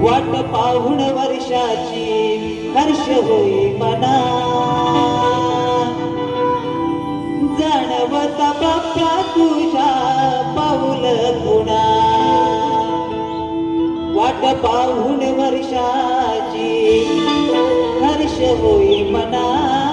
वाट पाहुण वर्षाची हर्ष होई मना. जाणवत बाप्पा तुझ्या पाऊल गुणा वाट पाहुण वर्षाची हर्ष होई मना.